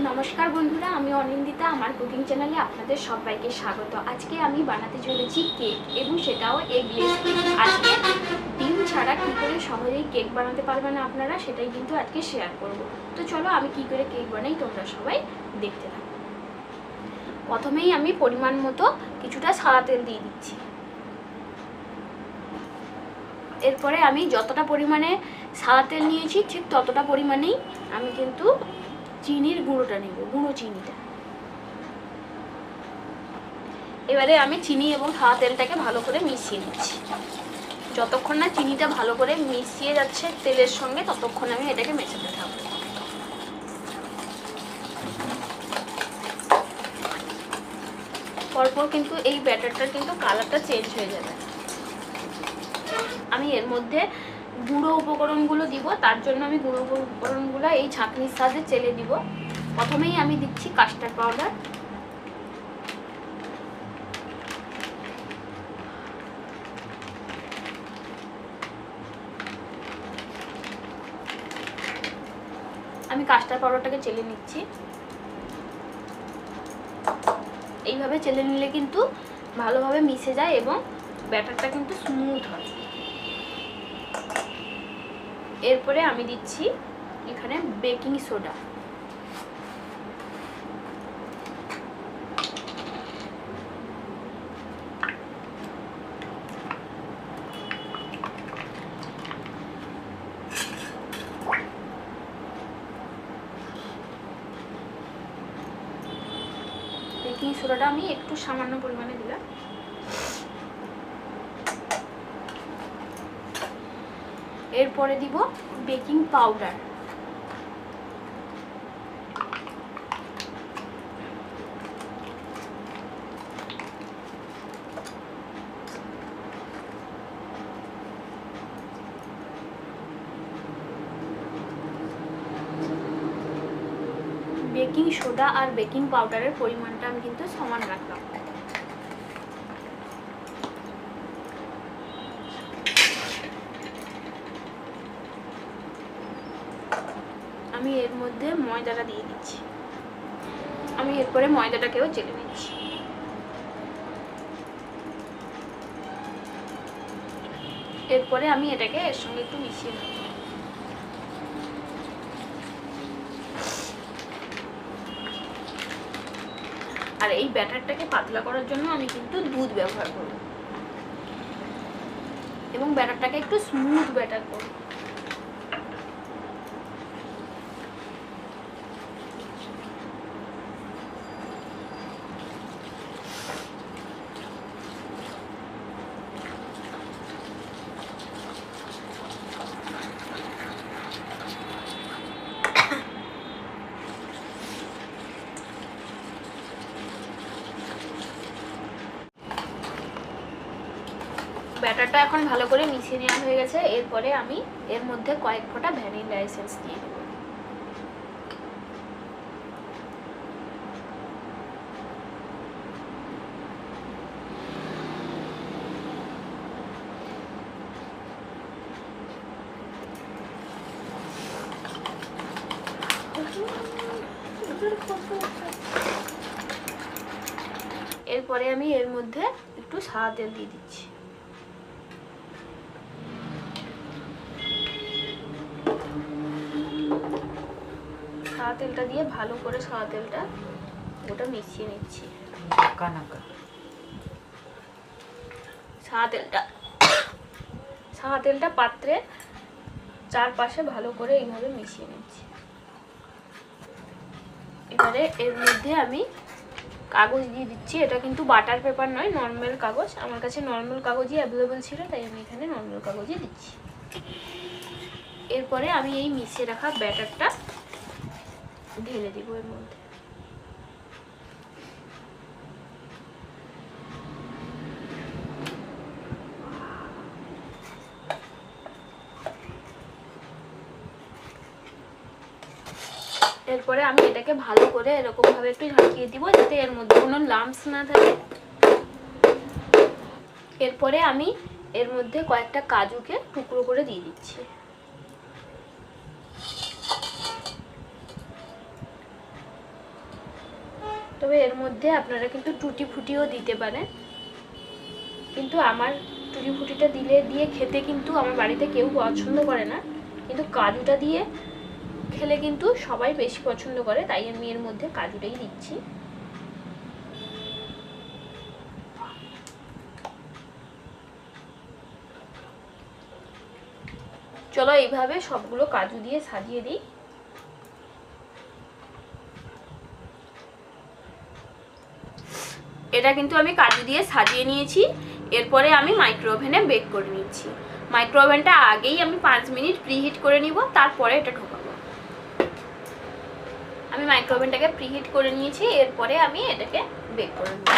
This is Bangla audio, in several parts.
নমস্কার বন্ধুরা, আমি অনিন্দিতা, আমার কুকিং চ্যানেলে আপনাদের সবাইকে স্বাগত। আজকে আমি বানাতে চলেছি কেক এবং সেটাও এগলেস আজকে ডিম ছাড়া কী করে সহজেই কেক বানাতে পারবেন আপনারা, সেটাই কিন্তু আজকে শেয়ার করব। তো চলো, আমি কি করে কেক বানাই, তোমরা সবাই দেখতে থাকো। প্রথমেই আমি পরিমাণ মতো কিছুটা সাদা তেল দিয়ে দিচ্ছি। এরপরে আমি যতটা পরিমাণে সাদা তেল নিয়েছি, ঠিক ততটা পরিমাণেই আমি কিন্তু চিনির গুঁড়োটা নেব, গুঁড়ো চিনিটা। এবারে আমি চিনি এবং সাদা তেলটাকে ভালো করে মিশিয়ে নিচ্ছি। যতক্ষণ না চিনিটা ভালো করে মিশিয়ে যাচ্ছে তেলের সঙ্গে, ততক্ষণ আমি এটাকে মেশাতে থাকব। পরপর কিন্তু এই ব্যাটারটার কিন্তু কালারটা চেঞ্জ হয়ে যাবে। আমি এর মধ্যে গুঁড়ো উপকরণগুলো দিব, তার জন্য আমি গুঁড়ো উপকরণগুলো এই ছাঁকনির সাহায্যে চেলে দিব। প্রথমেই আমি দিচ্ছি কাস্টার্ড পাউডার আমি কাস্টার্ড পাউডারটাকে চেলে নিচ্ছি। এইভাবে চেলে নিলে কিন্তু ভালোভাবে মিশে যায় এবং ব্যাটারটা কিন্তু স্মুথ হয়। এরপরে আমি দিচ্ছি এখানে বেকিং সোডা। বেকিং সোডাটা আমি একটু সামান্য পরিমাণে দিলাম। এরপরে দিব বেকিং পাউডার। বেকিং সোডা আর বেকিং পাউডারের পরিমাণটা আমি কিন্তু সমান রাখলাম আমি এর মধ্যে ময়দাটা দিয়ে দিচ্ছি। আমি এরপরে ময়দাটাকেও চেলে নিচ্ছি। এরপরে আমি এটাকে এর সঙ্গে একটু মিশিয়ে নেব। আর এই ব্যাটারটাকে পাতলা করার জন্য আমি কিন্তু দুধ ব্যবহার করব। এবং ব্যাটারটাকে একটু স্মুথ ব্যাটার করব। ব্যাটারটা এখন ভালো করে মিশিয়ে নেওয়া হয়ে গেছে। এরপরে আমি এর মধ্যে কয়েক ফোঁটা ভ্যানিলা এসেন্স দিয়ে দেবো এরপরে আমি এর মধ্যে একটু সাদা তেল দিয়ে দিচ্ছি। সাদা তেলটা দিয়ে ভালো করে সাদা তেলটা ওটা মিশিয়ে নিচ্ছি। সাদা তেলটা। সাদা তেলটা পাত্রে চারপাশে ভালো করে এইভাবে মিশিয়ে নিচ্ছি। এবারে এর মধ্যে আমি কাগজ দিয়ে দিচ্ছি। এটা কিন্তু বাটার পেপার নয় নর্মাল কাগজ। আমার কাছে নর্মাল কাগজই অ্যাভেলেবেল ছিল তাই আমি এখানে নর্মাল কাগজই দিচ্ছি। এরপরে আমি এই মিশিয়ে রাখা ব্যাটারটা ঢেলে দিব এর মধ্যে এরপরে আমি এটাকে ভালো করে এরকম ভাবে একটু ঝাঁকিয়ে দিব, যাতে এর মধ্যে কোনো লাম্পস না থাকে। এরপরে আমি এর মধ্যে কয়েকটা কাজুকে টুকরো করে দিয়ে দিচ্ছি। তবে এর মধ্যে আপনারা কিন্তু টুটি ফুটিও দিতে পারেন। কিন্তু আমার টুটি ফুটিটা দিলে, দিয়ে খেতে কিন্তু আমার বাড়িতে কেউ পছন্দ করে না। কিন্তু কাজুটা দিয়ে খেলে কিন্তু সবাই বেশি পছন্দ করে, তাই আমি এর মধ্যে কাজুটাই দিচ্ছি। চলো এইভাবে সবগুলো কাজু দিয়ে সাজিয়ে দিই। এটা কিন্তু আমি কাজু দিয়ে সাজিয়ে নিয়েছি। এরপরে আমি মাইক্রো ওভেনে বেক করে নিচ্ছি। মাইক্রো ওভেনটা আগেই আমি পাঁচ মিনিট প্রিহিট করে নিব, তারপরে এটা ঢোকাবো। আমি মাইক্রো ওভেনটাকে প্রিহিট করে নিয়েছি, এরপরে আমি এটাকে বেক করে নেব।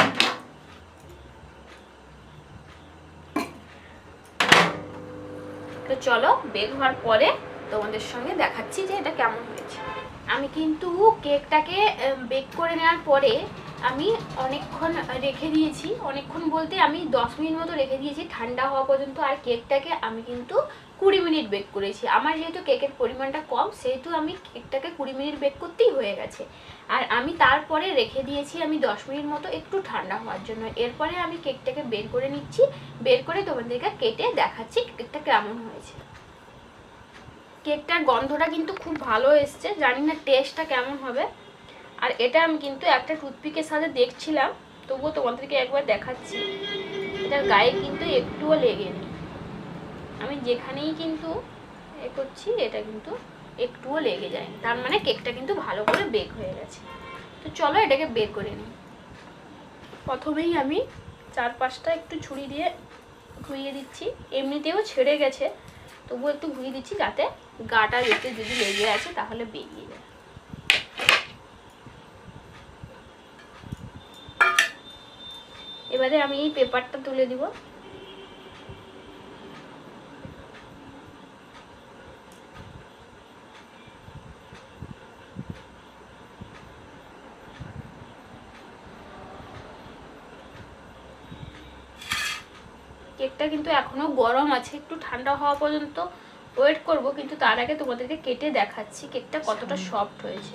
তো চলো বেক হওয়ার পরে তোমাদের সঙ্গে দেখাচ্ছি যে এটা কেমন হয়েছে। আমি কিন্তু কেকটাকে বেক করে নেওয়ার পরে আমি অনেকক্ষণ রেখে দিয়েছি। অনেকক্ষণ বলতে আমি দশ মিনিট মতো রেখে দিয়েছি। ঠান্ডা হওয়া পর্যন্ত আর কেকটাকে আমি কিন্তু কুড়ি মিনিট বেক করেছি। আমার যেহেতু কেকের পরিমাণটা কম, সেহেতু আমি কেকটাকে কুড়ি মিনিট বেক করতেই হয়ে গেছে। আর আমি তারপরে রেখে দিয়েছি আমি দশ মিনিট মতো একটু ঠান্ডা হওয়ার জন্য। এরপরে আমি কেকটাকে বের করে নিচ্ছি। বের করে তোমাদেরকে কেটে দেখাচ্ছি কেকটা কেমন হয়েছে। কেকটার গন্ধটা কিন্তু খুব ভালো এসছে। জানি না টেস্টটা কেমন হবে। আর এটা আমি কিন্তু একটা টুথপিকের সাথে দেখছিলাম, তবুও তোমাদেরকে একবার দেখাচ্ছি। এটার গায়ে কিন্তু একটুও লেগে নেই আমি যেখানেই কিন্তু এ করছি, এটা কিন্তু একটুও লেগে যায় তার মানে কেকটা কিন্তু ভালো করে বেক হয়ে গেছে। তো চলো এটাকে বেক করে নিই। প্রথমেই আমি চার পাঁচটা একটু ছুরি দিয়ে ঘুরিয়ে দিচ্ছি। এমনিতেও ছেড়ে গেছে, তবুও একটু ঘুরিয়ে দিচ্ছি যাতে গাটা যেতে যদি লেগে আছে তাহলে বেরিয়ে যায়। এবারে আমি এই পেপারটা তুলে দিব। কেকটা কিন্তু এখনও গরম আছে একটু ঠান্ডা হওয়া পর্যন্ত ওয়েট করব কিন্তু তার আগে তোমাদেরকে কেটে দেখাচ্ছি কেকটা কতটা সফট হয়েছে।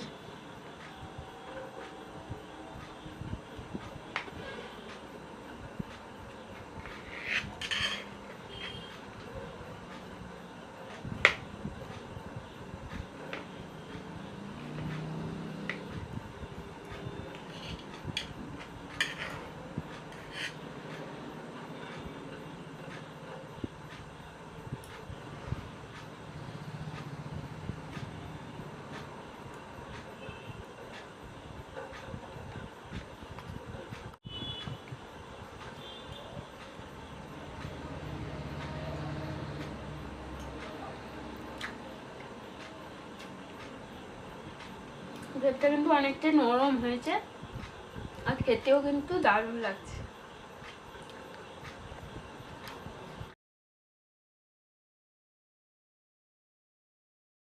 কেকটা কিন্তু অনেকটাই নরম হয়েছে। আর খেতেও কিন্তু দারুণ লাগছে।